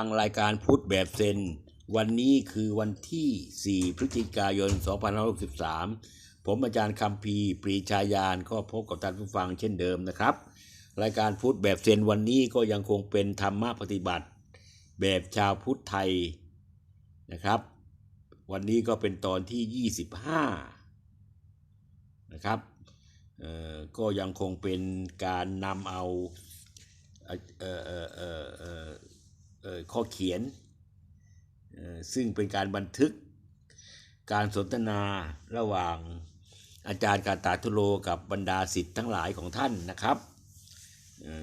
ฟังรายการพุทธแบบเซน วันนี้คือวันที่ 4 พฤศจิกายน 2563 ผมอาจารย์คำพีปรีชายานก็พบกับท่านผู้ฟังเช่นเดิมนะครับ รายการพุทธแบบเซนวันนี้ก็ยังคงเป็นธรรมะปฏิบัติ แบบชาวพุทธไทยนะครับ วันนี้ก็เป็นตอนที่ 25 นะครับก็ยังคงเป็นการนำเอา ข้อเขียน ซึ่งเป็นการบันทึกการสนทนาระหว่างอาจารย์กาตาทุโลกับบรรดาสิทธิ์ทั้งหลายของท่านนะครับ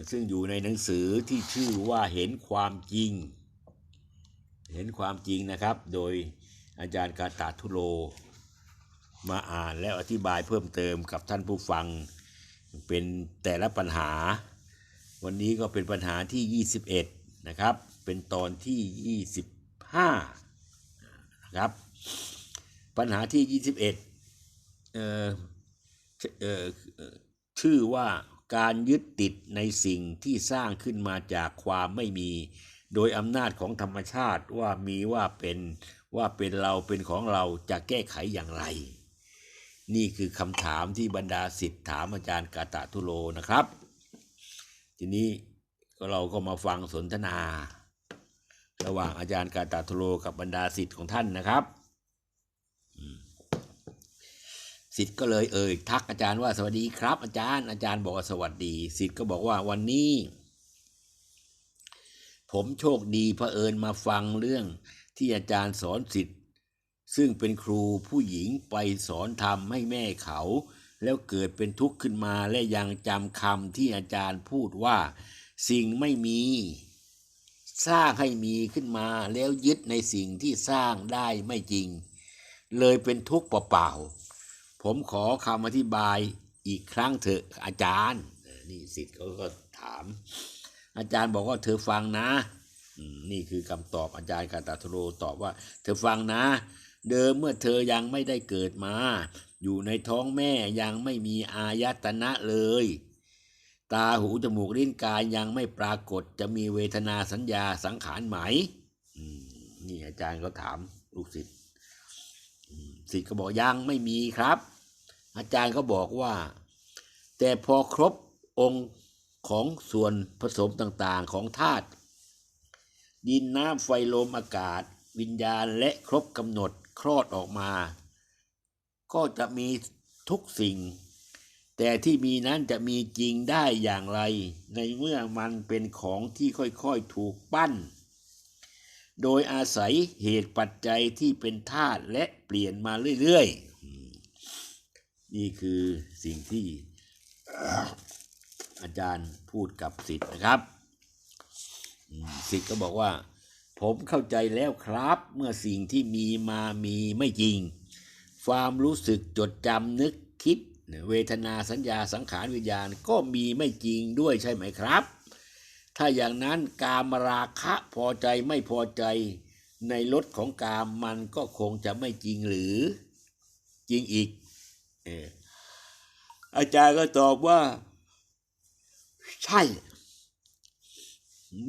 ซึ่งอยู่ในหนังสือที่ชื่อว่าเห็นความจริง เห็นความจริงนะครับ โดยอาจารย์กาตาทุโลมาอ่านแล้วอธิบายเพิ่มเติมกับท่านผู้ฟังเป็นแต่ละปัญหา วันนี้ก็เป็นปัญหาที่ 21 นะครับ เป็นตอนที่ 25นะครับ ปัญหาที่ 21เอ่อเอ่อเอ่อชื่อว่าการยึดติดในสิ่งที่สร้างขึ้นมาจากความไม่มี โดยอำนาจของธรรมชาติว่ามีว่าเป็นว่าเป็นเราเป็นของเราจะแก้ไขอย่างไร นี่คือคำถามที่บรรดาสิทธิ์ถามอาจารย์กาตะทุโลนะครับ ทีนี้เราก็มาฟังสนทนา ระหว่างอาจารย์กาตาทโลกับบรรดาสิทธิ์ของท่านนะครับสิทธิ์ก็เลยเอ่ยทักอาจารย์ว่าสวัสดีครับ อาจารย์อาจารย์บอกว่าสวัสดีสิทธิ์ก็บอกว่าวันนี้ ผมโชคดีเผอิญมาฟังเรื่องที่อาจารย์สอนสิทธิ์ซึ่งเป็นครูผู้หญิงไปสอนธรรมให้แม่เขา แล้วเกิดเป็นทุกข์ขึ้นมาและยังจำคำที่อาจารย์พูดว่า สิ่งไม่มี สร้างให้มีขึ้นมาแล้วยึดในสิ่งที่สร้างได้ไม่จริง เลยเป็นทุกข์เปล่าๆผมขอคำอธิบายอีกครั้งเถอะอาจารย์ นี่สิทธิ์เขาก็ถาม อาจารย์บอกว่าเธอฟังนะ นี่คือคำตอบอาจารย์กาตาทโรตอบว่า เธอฟังนะ เดิมเมื่อเธอยังไม่ได้เกิดมา อยู่ในท้องแม่ยังไม่มีอายตนะเลย ตาหูจมูกลิ้นกายยังไม่ปรากฏจะมีเวทนาสัญญาสังขารไหมนี่อาจารย์ก็ถามลูกศิษย์ศิษย์ก็บอกยังไม่มีครับ อาจารย์ก็บอกว่า แต่พอครบองค์ของส่วนผสมต่างๆของธาตุดินน้ำไฟลมอากาศ วิญญาณและครบกำหนดคลอดออกมา ก็จะมีทุกสิ่ง แต่ที่มีนั้นจะมีจริงได้อย่างไร ในเมื่อมันเป็นของที่ค่อยๆถูกปั้น โดยอาศัยเหตุปัจจัยที่เป็นธาตุและเปลี่ยนมาเรื่อยๆ นี่คือสิ่งที่อาจารย์พูดกับสิทธิ์นะครับ สิทธิ์ก็บอกว่า ผมเข้าใจแล้วครับ เมื่อสิ่งที่มีมามีไม่จริง ความรู้สึกจดจำนึกคิด เวทนาสัญญาสังขารวิญญาณก็มีไม่จริงด้วยใช่ไหมครับ ถ้าอย่างนั้นกามราคะพอใจไม่พอใจในรสของกามมันก็คงจะไม่จริงหรือจริงอีกออาจารย์ก็ตอบว่า ใช่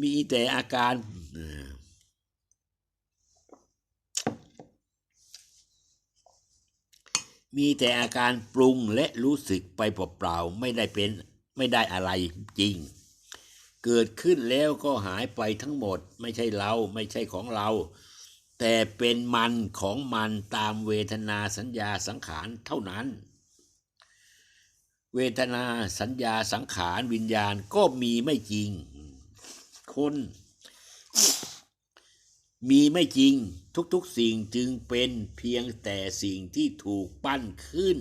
มีแต่อาการเอ่อ มีแต่อาการปรุงและรู้สึกไปเปล่าๆไม่ได้เป็นไม่ได้อะไรจริง เกิดขึ้นแล้วก็หายไปทั้งหมดไม่ใช่เราไม่ใช่ของเรา แต่เป็นมันของมันตามเวทนาสัญญาสังขารเท่านั้น เวทนาสัญญาสังขารวิญญาณก็มีไม่จริง คน มีไม่จริงทุกๆสิ่งจึงเป็นเพียงแต่สิ่งที่ถูกปั้นขึ้น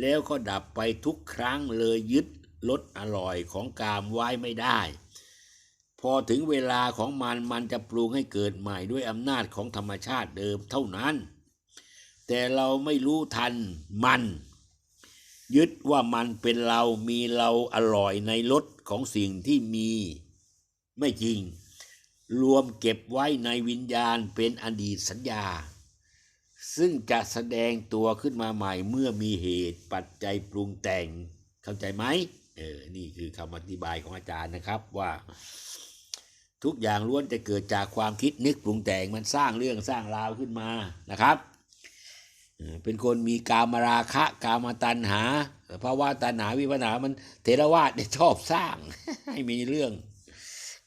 แล้วก็ดับไปทุกครั้งเลยยึดรสอร่อยของกามไว้ไม่ได้ พอถึงเวลาของมันมันจะปรุงให้เกิดใหม่ด้วยอำนาจของธรรมชาติเดิมเท่านั้น แต่เราไม่รู้ทันมัน ยึดว่ามันเป็นเรามีเราอร่อยในรสของสิ่งที่มี ไม่จริง รวมเก็บไว้ในวิญญาณเป็นอดีตสัญญา ซึ่งจะแสดงตัวขึ้นมาใหม่เมื่อมีเหตุปัจจัยปรุงแต่งเข้าใจไหมเออนี่คือคำอธิบายของอาจารย์นะครับว่าทุกอย่างล้วนจะเกิดจากความคิดนึกปรุงแต่งมันสร้างเรื่องสร้างราวขึ้นมานะครับ เป็นคนมีกามราคะกามตัณหาภาะวะตัณหาวิปัสนามันเทรวาสเนี่ยชอบสร้างให้มีเรื่อง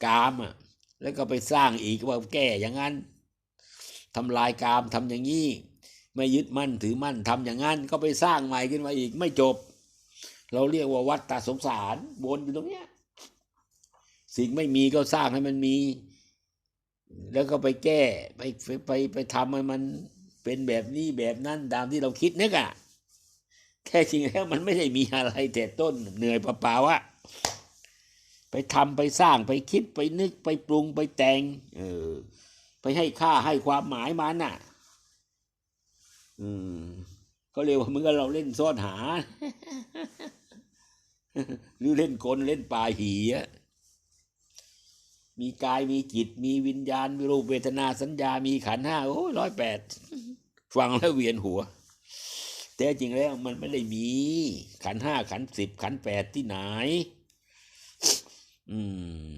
กามอะ แล้วก็ไปสร้างอีกว่าแก้อย่างนั้นทำลายกามทำอย่างนี้ ไม่ยึดมั่นถือมั่นทำอย่างนั้น ก็ไปสร้างใหม่ขึ้นมาอีกไม่จบ เราเรียกว่าวัฏฏะสงสารวนอยู่ตรงเนี้ยสิ่งไม่มีก็สร้างให้มันมี แล้วก็ไปแก้ไปไปไปไปทำให้มันเป็นแบบนี้แบบนั้นตามที่เราคิดนึกอะ่ะแค่จริงแล้วมันไม่ได้มีอะไรแต่ต้นเหนื่อยเปล่าๆอะ ไปทำไปสร้างไปคิดไปนึกไปปรุงไปแต่งเออไปให้ค่าให้ความหมายมันน่ะ อืมก็เรียกว่ามือนกับเราเล่นซ่อนหา หรือเล่นกลเล่นปลาหีอะมีกายมีจิต มีวิญญาณ มีรูปเวทนาสัญญา มีขันห้าโอ้ยร้อยแปดฟังแล้วเวียนหัว แต่จริงแล้วมันไม่ได้มี ขันห้าขันสิบขันแปดที่ไหน อืม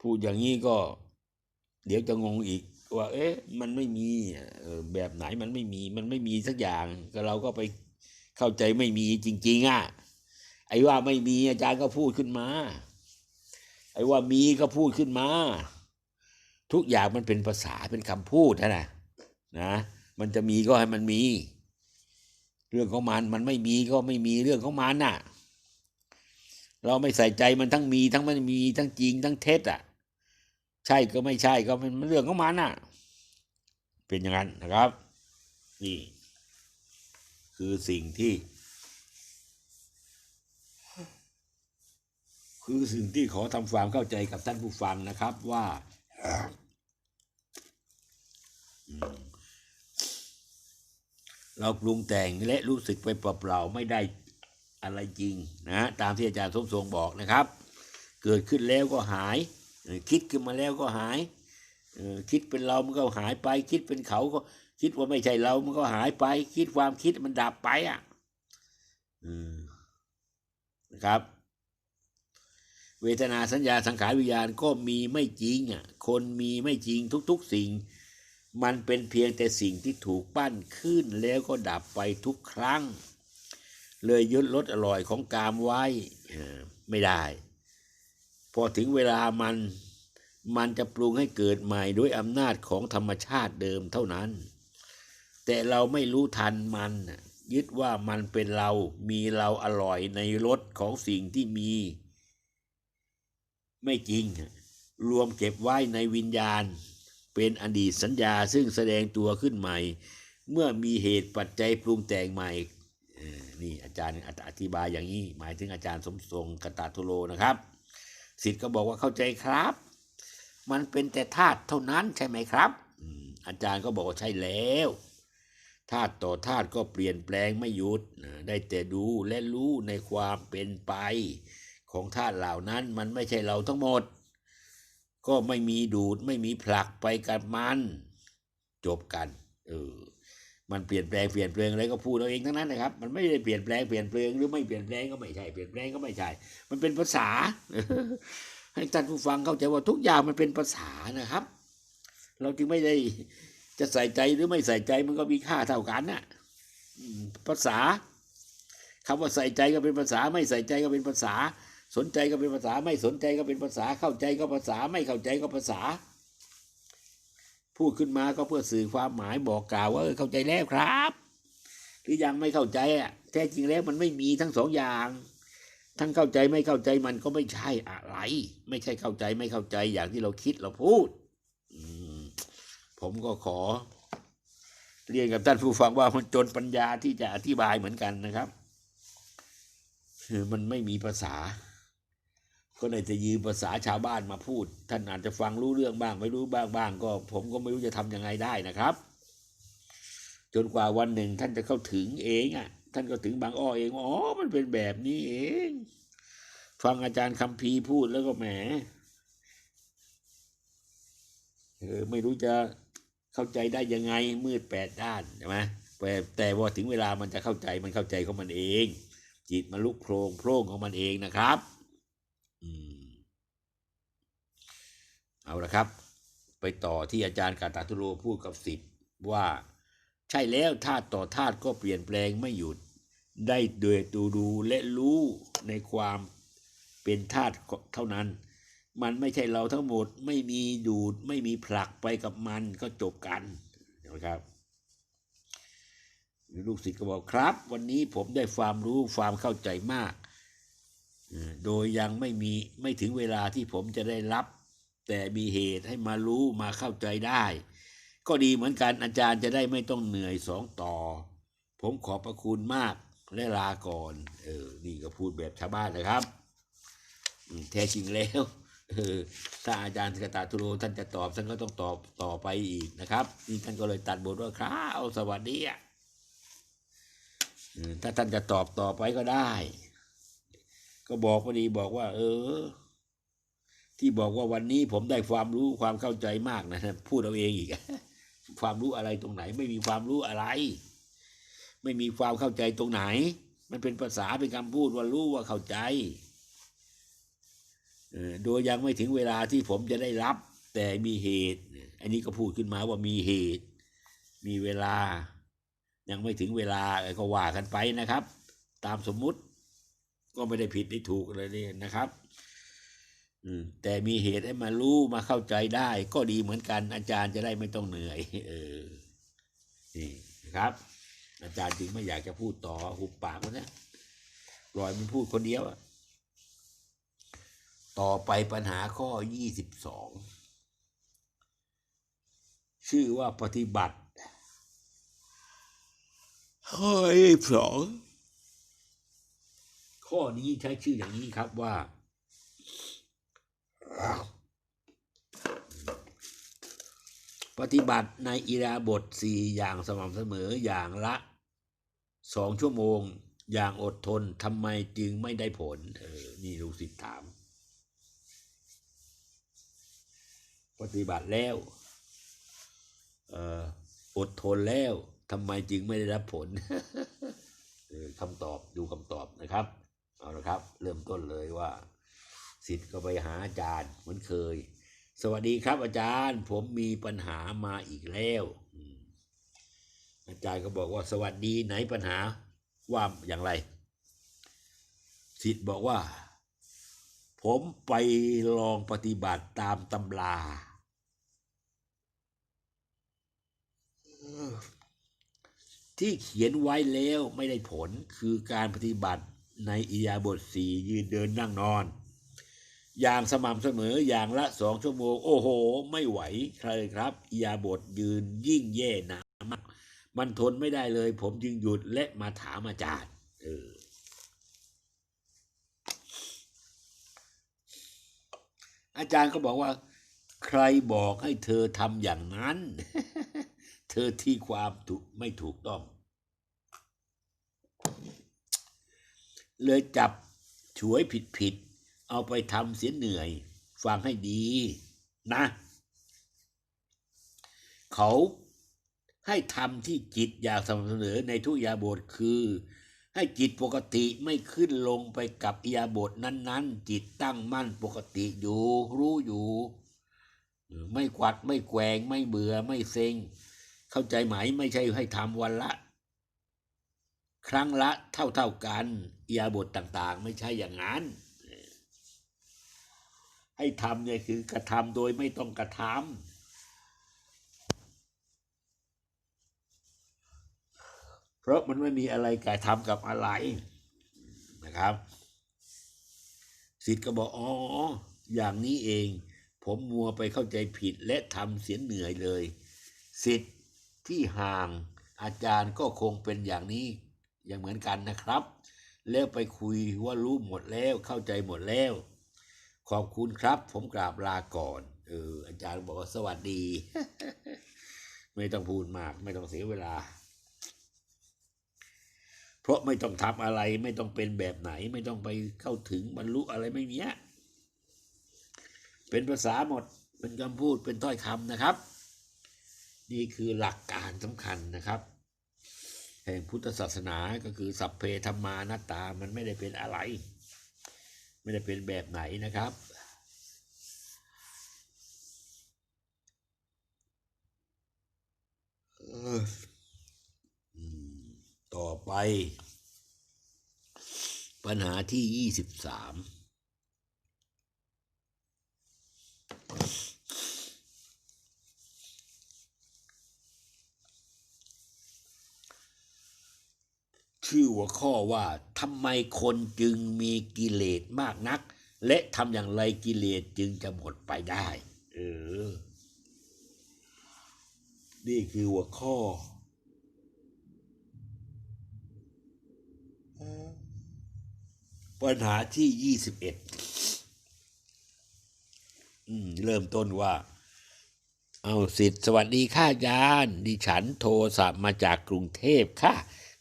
พูดอย่างนี้ก็ เดี๋ยวจะงงอีก ว่า เอ๊ะ มันไม่มีแบบไหนมันไม่มี มันไม่มีสักอย่าง ก็เราก็ไปเข้าใจไม่มีจริง ๆอะไอ้ว่าไม่มีอาจารย์ก็พูดขึ้นมา ไอ้ว่ามีก็พูดขึ้นมา ทุกอย่างมันเป็นภาษาเป็นคำพูดนะนะนะมันจะมีก็ให้มันมี เรื่องของมันมันไม่มีก็ไม่มีเรื่องของมันน่ะ เราไม่ใส่ใจมันทั้งมีทั้งไม่มีทั้งจริงทั้งเท็จอะ ใช่ก็ไม่ใช่ก็เป็นเรื่องของมันน่ะ เป็นอย่างนั้นนะครับ นี่ คือสิ่งที่ คือสิ่งที่ขอทำความเข้าใจกับท่านผู้ฟังนะครับว่าเราปรุงแต่งและรู้สึกไปเปล่าๆไม่ได้ อะไรจริงนะตามที่อาจารย์สมทรงบอกนะครับ เกิดขึ้นแล้วก็หาย คิดขึ้นมาแล้วก็หาย คิดเป็นเรามันก็หายไป คิดเป็นเขาก็คิดว่าไม่ใช่เรามันก็หายไป คิดความคิดมันดับไปอะนะครับ เวทนาสัญญาสังขารวิญญาณก็มีไม่จริงอะคนมีไม่จริงทุก ๆ สิ่ง มันเป็นเพียงแต่สิ่งที่ถูกปั้นขึ้นแล้วก็ดับไปทุกครั้ง เลยยึดรสอร่อยของกามไว้ไม่ได้ พอถึงเวลามันมันจะปรุงให้เกิดใหม่ด้วยอำนาจของธรรมชาติเดิมเท่านั้น แต่เราไม่รู้ทันมัน ยึดว่ามันเป็นเรามีเราอร่อยในรสของสิ่งที่มี ไม่จริง รวมเก็บไว้ในวิญญาณ เป็นอดีตสัญญาซึ่งแสดงตัวขึ้นใหม่ เมื่อมีเหตุปัจจัยปรุงแต่งใหม่ นี่อาจารย์อธิบายอย่างนี้ หมายถึงอาจารย์สมทรงกตาทุโลนะครับสิทธิ์ก็บอกว่าเข้าใจครับ มันเป็นแต่ธาตุเท่านั้นใช่ไหมครับ อาจารย์ก็บอกว่าใช่แล้วธาตุต่อธาตุก็เปลี่ยนแปลงไม่หยุด ได้แต่ดูและรู้ในความเป็นไป ของธาตุเหล่านั้นมันไม่ใช่เราทั้งหมด ก็ไม่มีดูดไม่มีผลักไปกับมัน จบกัน เออ มันเปลี่ยนแปลงเปลี่ยนแปลงอะไรก็พูดเอาเองทั้งนั้นนะครับ มันไม่ได้เปลี่ยนแปลงเปลี่ยนแปลงหรือไม่เปลี่ยนแปลงก็ไม่ใช่เปลี่ยนแปลงก็ไม่ใช่ มันเป็นภาษา ให้ท่านผู้ฟังเข้าใจว่าทุกอย่างมันเป็นภาษานะครับ เราจึงไม่ได้จะใส่ใจหรือไม่ใส่ใจมันก็มีค่าเท่ากันน่ะภาษาคำว่าใส่ใจก็เป็นภาษา ไม่ใส่ใจก็เป็นภาษา สนใจก็เป็นภาษา ไม่สนใจก็เป็นภาษาเข้าใจก็ภาษา ไม่เข้าใจก็ภาษา พูดขึ้นมาก็เพื่อสื่อความหมายบอกกล่าวว่าเออเข้าใจแล้วครับ หรือยังไม่เข้าใจอะแท้จริงแล้วมันไม่มีทั้งสองอย่าง ทั้งเข้าใจไม่เข้าใจมันก็ไม่ใช่อะไร ไม่ใช่เข้าใจไม่เข้าใจอย่างที่เราคิดเราพูดผมก็ขอ เรียนกับท่านผู้ฟังว่ามันจนปัญญาที่จะอธิบายเหมือนกันนะครับ คือมันไม่มีภาษา ก็เลยจะยืมภาษาชาวบ้านมาพูด ท่านอาจจะฟังรู้เรื่องบ้าง ไม่รู้บ้างบ้างก็ ผมก็ไม่รู้จะทำยังไงได้นะครับ จนกว่าวันหนึ่งท่านจะเข้าถึงเองอะ ท่านก็ถึงบางอ้อเองว่าอ๋อมันเป็นแบบนี้เอง ฟังอาจารย์คำพีพูดแล้วก็แหมเออไม่รู้จะเข้าใจได้ยังไงมืดแปดด้านใช่ไหมแต่แต่ว่าถึงเวลามันจะเข้าใจมันเข้าใจของมันเอง จิตมันลุกโพรงโพร่งของมันเองนะครับ อืม เอาละครับ ไปต่อที่อาจารย์กาตาทุโรพูดกับสิทธิ์ว่า ใช่แล้วธาตุต่อธาตุก็เปลี่ยนแปลงไม่หยุด ได้โดยดูดูและรู้ในความเป็นธาตุเท่านั้น มันไม่ใช่เราทั้งหมดไม่มีดูดไม่มีผลักไปกับมันก็จบกันนะครับลูกศิษย์ก็บอกครับ วันนี้ผมได้ความรู้ความเข้าใจมาก โดยยังไม่มีไม่ถึงเวลาที่ผมจะได้รับ แต่มีเหตุให้มารู้มาเข้าใจได้ ก็ดีเหมือนกันอาจารย์จะได้ไม่ต้องเหนื่อยสองต่อ ผมขอบพระคุณมากและลาก่อนเออนี่ก็พูดแบบชาวบ้านนะครับแท้จริงแล้วออถ้าอาจารย์สกตาทุโรท่านจะตอบท่านก็ต้องตอบต่อไปอีกนะครับนี่ท่านก็เลยตัดบทว่าครับสวัสดีอะถ้าท่านจะตอบต่อไปก็ได้ ก็บอกพอดีบอกว่า เออ ที่บอกว่าวันนี้ผมได้ความรู้ความเข้าใจมากนะพูดเอาเองอีก ความรู้อะไรตรงไหน ไม่มีความรู้อะไร ไม่มีความเข้าใจตรงไหน มันเป็นภาษาเป็นคำพูดว่ารู้ว่าเข้าใจเออโดยยังไม่ถึงเวลาที่ผมจะได้รับ แต่มีเหตุ อันนี้ก็พูดขึ้นมาว่ามีเหตุ มีเวลา ยังไม่ถึงเวลาก็ว่ากันไปนะครับ ตามสมมุติก็ไม่ได้ผิดได้ถูกอะไรนี่นะครับ แต่มีเหตุให้มารู้มาเข้าใจได้ ก็ดีเหมือนกัน อาจารย์จะได้ไม่ต้องเหนื่อย เออนี่นะครับ อาจารย์จึงไม่อยากจะพูดต่อหุบปากมันนะปล่อยมันพูดคนเดียวอะต่อไปปัญหาข้อยี่สิบสองชื่อว่าปฏิบัติข้อยี่สองข้อนี้ใช้ชื่ออย่างนี้ครับว่า ปฏิบัติในอิราบทสี่อย่างสม่ำเสมออย่างละสองชั่วโมงอย่างอดทนทำไมจึงไม่ได้ผลเออนี่ลูกศิษย์ถาม ปฏิบัติแล้วเอออดทนแล้วทำไมจึงไม่ได้รับผลออคำตอบดูคำตอบนะครับ เอาละครับ เริ่มต้นเลยว่า สิทธิ์ก็ไปหาอาจารย์เหมือนเคย สวัสดีครับอาจารย์ ผมมีปัญหามาอีกแล้ว อาจารย์ก็บอกว่าสวัสดีไหนปัญหาว่าอย่างไร สิทธิ์บอกว่า ผมไปลองปฏิบัติตามตำราที่เขียนไว้แล้วไม่ได้ผลคือการปฏิบัติในอิยาบทสี่ยืนเดินนั่งนอน อย่างสม่ำเสมออย่างละสองชั่วโมง โอ้โห ไม่ไหวใครครับยาบทยืนยิ่งแย่หนามากมันทนไม่ได้เลย ผมจึงหยุดและมาถามอาจารย์เอออาจารย์ก็บอกว่า ใครบอกให้เธอทำอย่างนั้น เธอที่ความถูกไม่ถูกต้อง เลยจับฉวยผิดผิด เอาไปทำเสียเหนื่อย ฟังให้ดีนะ เขาให้ทำที่จิตอยากสม่ำเสมอในทุกยาบทคือ ให้จิตปกติไม่ขึ้นลงไปกับยาบทนั้น ๆ จิตตั้งมั่นปกติอยู่ รู้อยู่ ไม่กวัดไม่แกว่งไม่เบื่อไม่เซ็ง เข้าใจไหมไม่ใช่ให้ทำวันละ ครั้งละเท่าเท่าๆกันยาบทต่างๆ ไม่ใช่อย่างนั้น ให้ทำเนี่ยคือกระทำโดยไม่ต้องกระทำเพราะมันไม่มีอะไรกายทำกับอะไรนะครับสิทธิ์ก็บอกอ๋ออย่างนี้เอง ผมมัวไปเข้าใจผิดและทำเสียเหนื่อยเลยสิทธิ์ที่ห่างอาจารย์ก็คงเป็นอย่างนี้อย่างเหมือนกันนะครับ แล้วไปคุยว่ารู้หมดแล้วเข้าใจหมดแล้ว ขอบคุณครับ ผมกราบลาก่อน เออ อาจารย์บอกว่าสวัสดี ไม่ต้องพูดมาก ไม่ต้องเสียเวลา เพราะไม่ต้องทำอะไร ไม่ต้องเป็นแบบไหน ไม่ต้องไปเข้าถึงบรรลุอะไรไม่มีะเป็นภาษาหมด เป็นคำพูดเป็นถ้อยคำนะครับ นี่คือหลักการสำคัญนะครับแห่งพุทธศาสนาก็คือสัพเพธรรมานัตตา มันไม่ได้เป็นอะไร ไม่ได้เป็นแบบไหนนะครับ ต่อไป ปัญหาที่ยี่สิบสาม ชื่อหัวข้อว่าทำไมคนจึงมีกิเลสมากนัก และทำอย่างไรกิเลสจึงจะหมดไปได้ เออ นี่คือหัวข้อ ปัญหาที่ยี่สิบเอ็ดเริ่มต้นว่า เอาสิทธิ์สวัสดีค่ะอาจารย์ดิฉันโทรศัพท์มาจากกรุงเทพค่ะ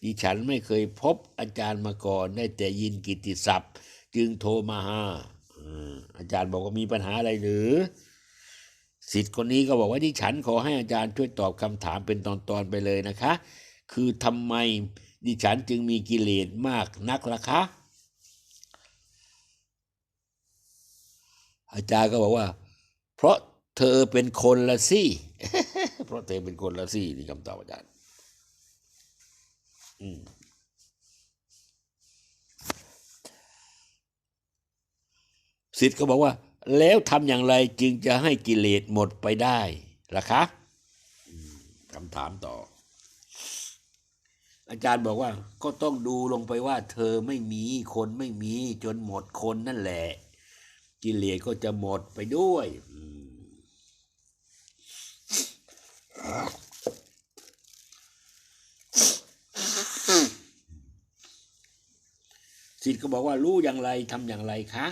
ดิฉันไม่เคยพบอาจารย์มาก่อนได้แต่ยินกิติศัพท์ จึงโทรมาหาอืมอาจารย์บอกว่ามีปัญหาอะไรหรือสิทธิ์คนนี้ก็บอกว่าดิฉันขอให้อาจารย์ช่วยตอบคำถามเป็นตอนๆไปเลยนะคะ คือทำไมดิฉันจึงมีกิเลสมากนักล่ะคะ อาจารย์ก็บอกว่า เพราะเธอเป็นคนละสิ เพราะเธอเป็นคนละสินี่คำตอบอาจารย์ อืมสิทธิ์ก็บอกว่า แล้วทำอย่างไรจึงจะให้กิเลสหมดไปได้ล่ะคะคำถามต่อ อาจารย์บอกว่า ก็ต้องดูลงไปว่า เธอไม่มีคนไม่มี จนหมดคนนั่นแหละ กิเลสก็จะหมดไปด้วย อืม สิทธิ์ก็บอกว่ารู้อย่างไรทำอย่างไรคะ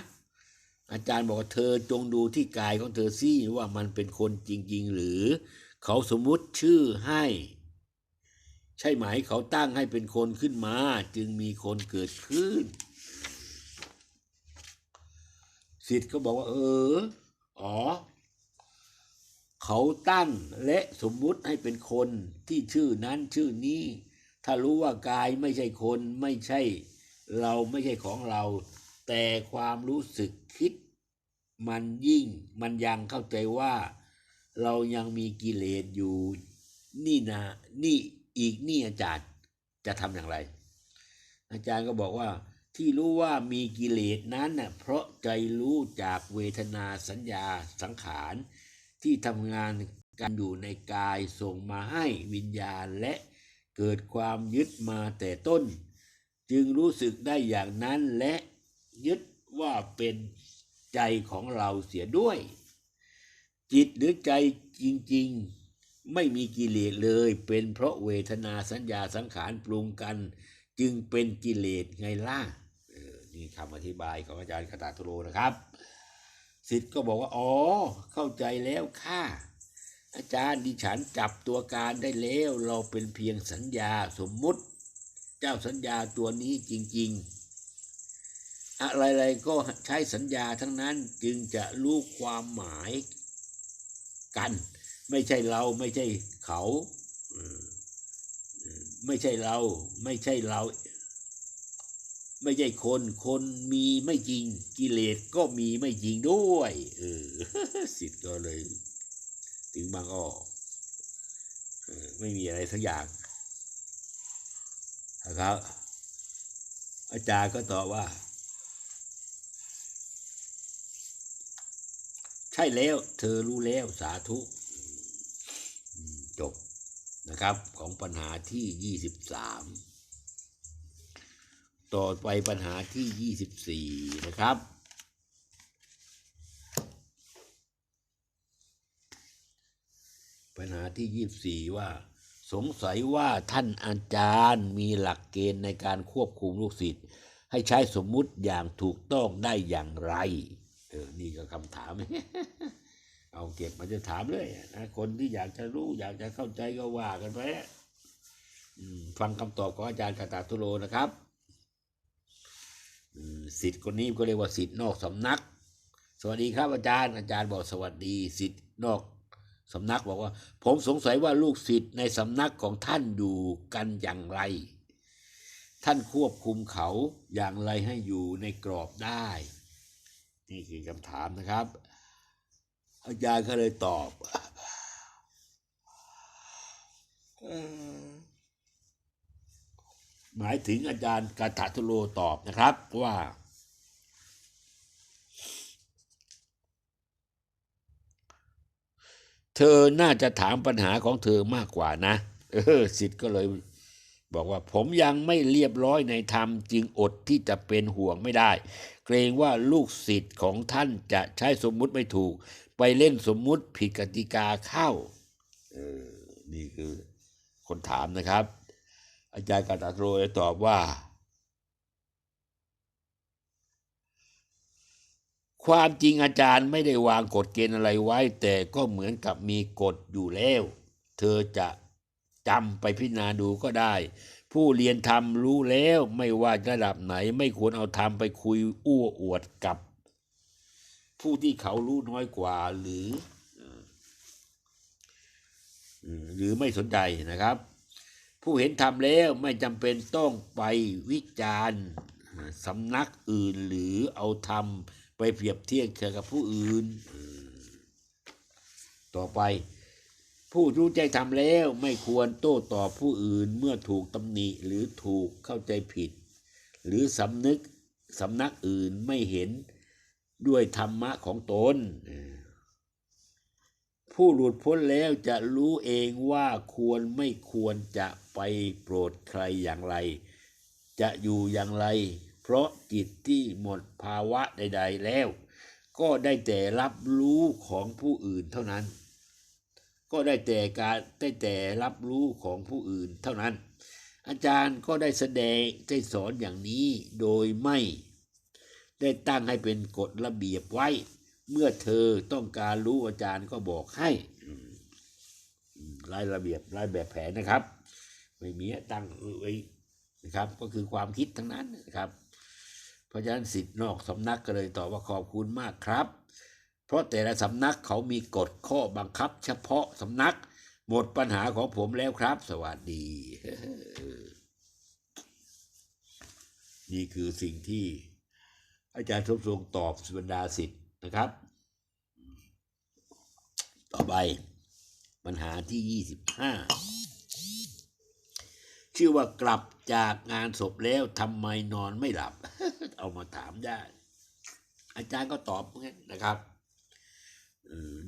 อาจารย์บอกว่าเธอจงดูที่กายของเธอสิว่ามันเป็นคนจริง ๆ หรือ เขาสมมุติชื่อให้ ใช่ไหมเขาตั้งให้เป็นคนขึ้นมา จึงมีคนเกิดขึ้นสิทธิ์ก็บอกว่า เออ อ๋อ เขาตั้งและสมมุติให้เป็นคนที่ชื่อนั้นชื่อนี้ ถ้ารู้ว่ากายไม่ใช่คนไม่ใช่ เราไม่ใช่ของเรา แต่ความรู้สึกคิด มันยิ่งมันยังเข้าใจว่า เรายังมีกิเลสอยู่นี่นะนี่อีกนี่อาจารย์จะทำอย่างไร อาจารย์ก็บอกว่าที่รู้ว่ามีกิเลสนั้นน่ะเพราะใจรู้จากเวทนาสัญญาสังขารที่ทำงานกันอยู่ในกายส่งมาให้วิญญาณและเกิดความยึดมาแต่ต้น จึงรู้สึกได้อย่างนั้นและยึดว่าเป็นใจของเราเสียด้วย จิตหรือใจจริงๆ ไม่มีกิเลสเลย เป็นเพราะเวทนาสัญญาสังขารปรุงกัน จึงเป็นกิเลสไงล่ะนี่คำอธิบายของอาจารย์คาตาทุโรนะครับสิทธิ์ก็บอกว่า อ๋อ เข้าใจแล้วค่ะ อาจารย์ดิฉันจับตัวการได้แล้ว เราเป็นเพียงสัญญาสมมุติ เจ้าสัญญาตัวนี้จริง ๆ อะไรๆก็ใช้สัญญาทั้งนั้นจึงจะรู้ความหมายกัน ไม่ใช่เราไม่ใช่เขา ไม่ใช่เราไม่ใช่เรา ไม่ใช่คนคนมีไม่จริง กิเลสก็มีไม่จริงด้วยเออสิทธิ์ก็เลย ถึงบางอ้อไม่มีอะไรสักอย่าง นะครับ อาจารย์ก็ตอบว่า ใช่แล้ว เธอรู้แล้วสาธุจบนะครับของปัญหาที่ยี่สิบสามต่อไปปัญหาที่ยี่สิบสี่นะครับปัญหาที่ยี่บสี่ว่า สงสัยว่าท่านอาจารย์มีหลักเกณฑ์ในการควบคุมลูกศิษย์ให้ใช้สมมุติอย่างถูกต้องได้อย่างไรเออนี่ก็คำถาม เอาเก็บมาจะถามเลยนะคนที่อยากจะรู้อยากจะเข้าใจก็ว่ากันไปฟังคำตอบของอาจารย์คาตาทุโรนะครับสิทธิ์คนนี้ก็เรียกว่าสิทธิ์นอกสำนัก สวัสดีครับอาจารย์ อาจารย์บอกสวัสดี สิทธิ์นอก สำนักบอกว่า ผมสงสัยว่าลูกศิษย์ในสำนักของท่านอยู่กันอย่างไร ท่านควบคุมเขาอย่างไรให้อยู่ในกรอบได้ นี่คือคำถามนะครับ อาจารย์ก็เลยตอบหมายถึงอาจารย์กาถาทุโลตอบนะครับว่า เธอน่าจะถามปัญหาของเธอมากกว่านะ เออสิทธิ์ก็เลย บอกว่าผมยังไม่เรียบร้อยในธรรมจึงอดที่จะเป็นห่วงไม่ได้ เกรงว่าลูกศิษย์ของท่านจะใช้สมมุติไม่ถูก ไปเล่นสมมุติผิดกติกาเข้าเออนี่คือคนถามนะครับ อาจารย์กาตาโรยตอบว่า ความจริงอาจารย์ไม่ได้วางกฎเกณฑ์อะไรไว้ แต่ก็เหมือนกับมีกฎอยู่แล้ว เธอจะจำไปพิจารณาดูก็ได้ ผู้เรียนธรรมรู้แล้วไม่ว่าระดับไหนไม่ควรเอาธรรมไปคุยอ้วอวดกับ ผู้ที่เขารู้น้อยกว่าหรือ หรือไม่สนใจนะครับ ผู้เห็นธรรมแล้วไม่จำเป็นต้องไปวิจารณ์สำนักอื่นหรือเอาธรรม เปรียบเทียบเกับผู้อื่น ต่อไป ผู้รู้ใจธรรมแล้วไม่ควรโต้ตอบผู้อื่นเมื่อถูกตำหนิหรือถูกเข้าใจผิด หรือสำนึกสำนักอื่นไม่เห็นด้วยธรรมะของตน ผู้หลุดพ้นแล้วจะรู้เองว่าควรไม่ควรจะไปโปรดใครอย่างไร จะอยู่อย่างไร เพราะจิตที่หมดภาวะใด ๆ แล้ว ก็ได้แต่รับรู้ของผู้อื่นเท่านั้น ก็ได้แต่การได้แต่รับรู้ของผู้อื่นเท่านั้น อาจารย์ก็ได้แสดงได้สอนอย่างนี้โดยไม่ ได้ตั้งให้เป็นกฎระเบียบไว้ เมื่อเธอต้องการรู้อาจารย์ก็บอกให้รายระเบียบรายแบบแผนนะครับ ไม่มีตั้งไว้นะครับ ก็คือความคิดทั้งนั้นนะครับ เพราะฉะนั้นสิทธิ์นอกสำนักก็เลยตอบว่าขอบคุณมากครับ เพราะแต่ละสำนักเขามีกฎข้อบังคับ เฉพาะสำนัก หมดปัญหาของผมแล้วครับ สวัสดี นี่คือสิ่งที่ อาจารย์สมทรงตอบสุบรรดาสิทธิ์นะครับ ต่อไปปัญหาที่ยี่สิบห้า ชื่อว่ากลับจากงานศพแล้วทำไมนอนไม่หลับ เอามาถามได้ อาจารย์ก็ตอบงั้นนะครับ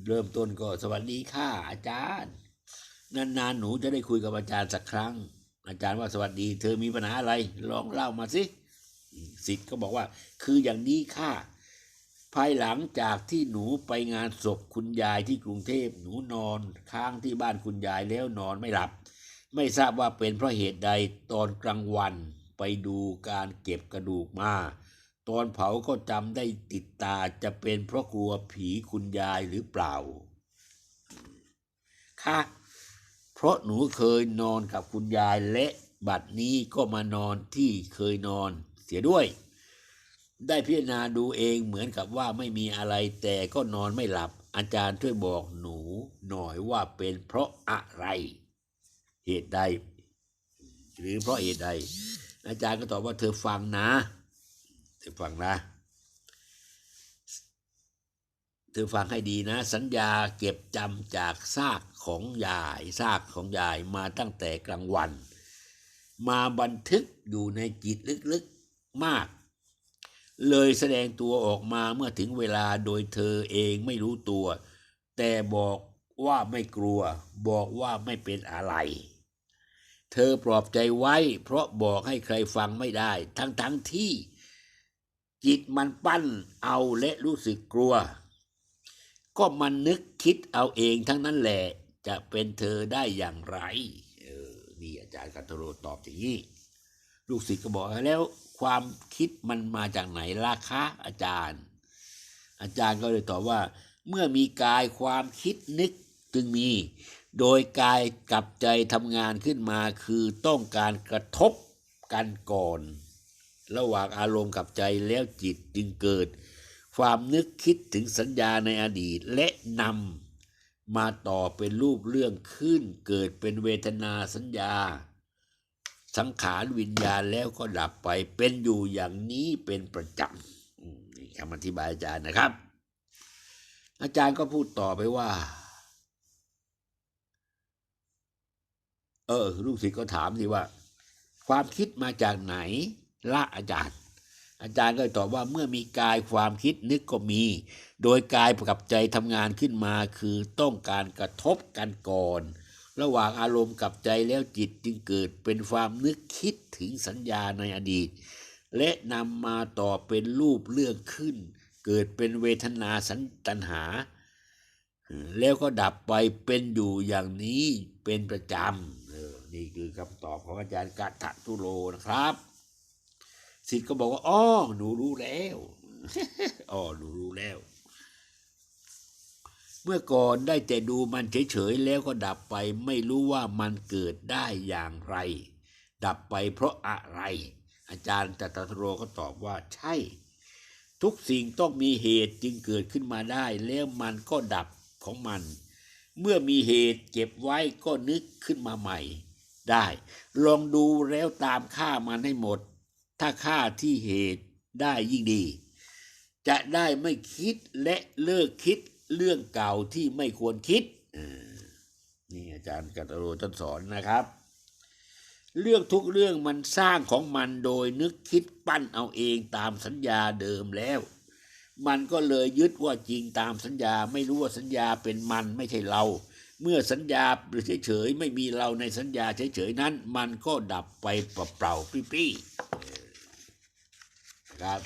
เริ่มต้นก็สวัสดีค่ะอาจารย์ นานๆหนูจะได้คุยกับอาจารย์สักครั้ง อาจารย์ว่าสวัสดี เธอมีปัญหาอะไรลองเล่ามาสิสิทธิ์ก็บอกว่า คืออย่างนี้ค่ะ ภายหลังจากที่หนูไปงานศพคุณยายที่กรุงเทพหนูนอน ค้างที่บ้านคุณยายแล้วนอนไม่หลับ ไม่ทราบว่าเป็นเพราะเหตุใดตอนกลางวันไปดูการเก็บกระดูกมา ตอนเผาก็จำได้ติดตาจะเป็นเพราะกลัวผีคุณยายหรือเปล่า ค่ะ เพราะหนูเคยนอนกับคุณยายและบัดนี้ก็มานอนที่เคยนอนเสียด้วย ได้พิจารณาดูเองเหมือนกับว่าไม่มีอะไรแต่ก็นอนไม่หลับ อาจารย์ช่วยบอกหนูหน่อยว่าเป็นเพราะอะไร เหตุใด หรือเพราะเหตุใด อาจารย์ก็ตอบว่าเธอฟังนะ เธอฟังนะ เธอฟังให้ดีนะ สัญญาเก็บจำจากซากของยายซากของยายมาตั้งแต่กลางวัน มาบันทึกอยู่ในจิตลึกๆมากเลยแสดงตัวออกมาเมื่อถึงเวลาโดยเธอเองไม่รู้ตัว แต่บอกว่าไม่กลัว บอกว่าไม่เป็นอะไร เธอปลอบใจไว้ เพราะบอกให้ใครฟังไม่ได้ ทั้งๆทที่ จิตมันปั้นเอาและรู้สึกกลัว ก็มันนึกคิดเอาเองทั้งนั้นแหละ จะเป็นเธอได้อย่างไร เออ นี่อาจารย์กัตโรตอบอย่างนี้ ลูกศิษย์ก็บอกแล้ว ความคิดมันมาจากไหนล่ะคะอาจารย์ อาจารย์ก็เลยตอบว่า เมื่อมีกายความคิดนึกจึงมี โดยกายกับใจทำงานขึ้นมาคือต้องการกระทบกันก่อน ระหว่างอารมณ์กับใจแล้วจิตจึงเกิด ความนึกคิดถึงสัญญาในอดีตและนำมาต่อเป็นรูปเรื่องขึ้น เกิดเป็นเวทนาสัญญา สังขารวิญญาณแล้วก็ดับไปเป็นอยู่อย่างนี้เป็นประจำอืมนี่คำอธิบายอาจารย์นะครับ อาจารย์ก็พูดต่อไปว่า เออ ลูกศิษย์ก็ถามสิว่า ความคิดมาจากไหนละอาจารย์ อาจารย์ก็ตอบว่าเมื่อมีกายความคิดนึกก็มี โดยกายกับใจทำงานขึ้นมาคือต้องการกระทบกันก่อน ระหว่างอารมณ์กับใจแล้วจิตจึงเกิดเป็นความนึกคิดถึงสัญญาในอดีต และนำมาต่อเป็นรูปเรื่องขึ้น เกิดเป็นเวทนาสันตัณหาแล้วก็ดับไปเป็นอยู่อย่างนี้เป็นประจำ นี่คือคำตอบของอาจารย์กัตถทุโลนะครับ สิทธิ์ก็บอกว่าอ๋อหนูรู้แล้วอ๋อหนูรู้แล้ว เมื่อก่อนได้แต่ดูมันเฉยๆแล้วก็ดับไป ไม่รู้ว่ามันเกิดได้อย่างไร ดับไปเพราะอะไร อาจารย์จัตตโรก็ตอบว่าใช่ ทุกสิ่งต้องมีเหตุจึงเกิดขึ้นมาได้ แล้วมันก็ดับของมัน เมื่อมีเหตุเก็บไว้ก็นึกขึ้นมาใหม่ ได้ ลองดูแล้วตามค่ามันให้หมด ถ้าค่าที่เหตุได้ยิ่งดี จะได้ไม่คิดและเลิกคิดเรื่องเก่าที่ไม่ควรคิดนี่อาจารย์กัตโรท่านสอนนะครับ เรื่องทุกเรื่องมันสร้างของมันโดยนึกคิดปั้นเอาเองตามสัญญาเดิมแล้ว มันก็เลยยึดว่าจริงตามสัญญาไม่รู้ว่าสัญญาเป็นมันไม่ใช่เรา เมื่อสัญญาเฉยๆไม่มีเราในสัญญาเฉยๆนั้น มันก็ดับไปเปล่าๆปรี้ๆนะครับ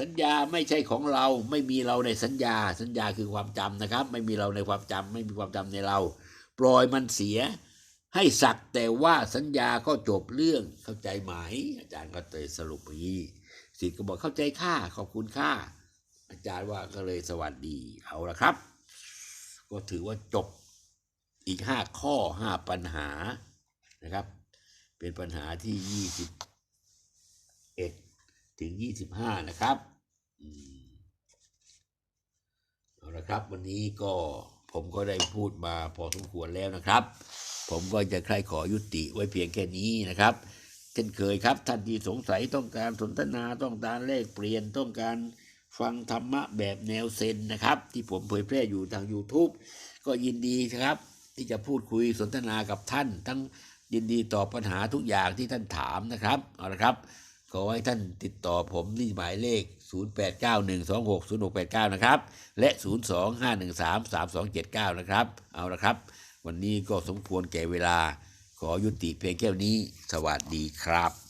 สัญญาไม่ใช่ของเราไม่มีเราในสัญญา สัญญาคือความจำนะครับ ไม่มีเราในความจำไม่มีความจำในเรา ปล่อยมันเสีย ให้สักแต่ว่าสัญญาก็จบเรื่องเข้าใจไหมอาจารย์ก็เตยสรุปอย่างนี้สิทธิ์ก็บอกเข้าใจค่าขอบคุณค่าอาจารย์ว่าก็เลยสวัสดีเอาละครับ ก็ถือว่าจบอีกห้าข้อห้าปัญหานะครับ เป็นปัญหาที่ยี่สิบเอ็ดถึงยี่สิบห้านะครับเอาละครับ วันนี้ก็ผมก็ได้พูดมาพอสมควรแล้วนะครับ ผมก็จะใครขอยุติไว้เพียงแค่นี้นะครับเช่นเคยครับท่านที่สงสัยต้องการสนทนาต้องการแลกเปลี่ยนต้องการ ฟังธรรมะแบบแนวเซนนะครับ ที่ผมเผยแพร่อยู่ทาง YouTube ก็ยินดีครับ ที่จะพูดคุยสนทนากับท่าน ทั้งยินดีตอบปัญหาทุกอย่างที่ท่านถามนะครับเอาละครับขอให้ท่านติดต่อผมที่หมายเลข 0891260689 นะครับ และ 025133279 นะครับ เอาละครับ วันนี้ก็สมควรแก่เวลา ขอยุติเพียงแค่นี้ สวัสดีครับ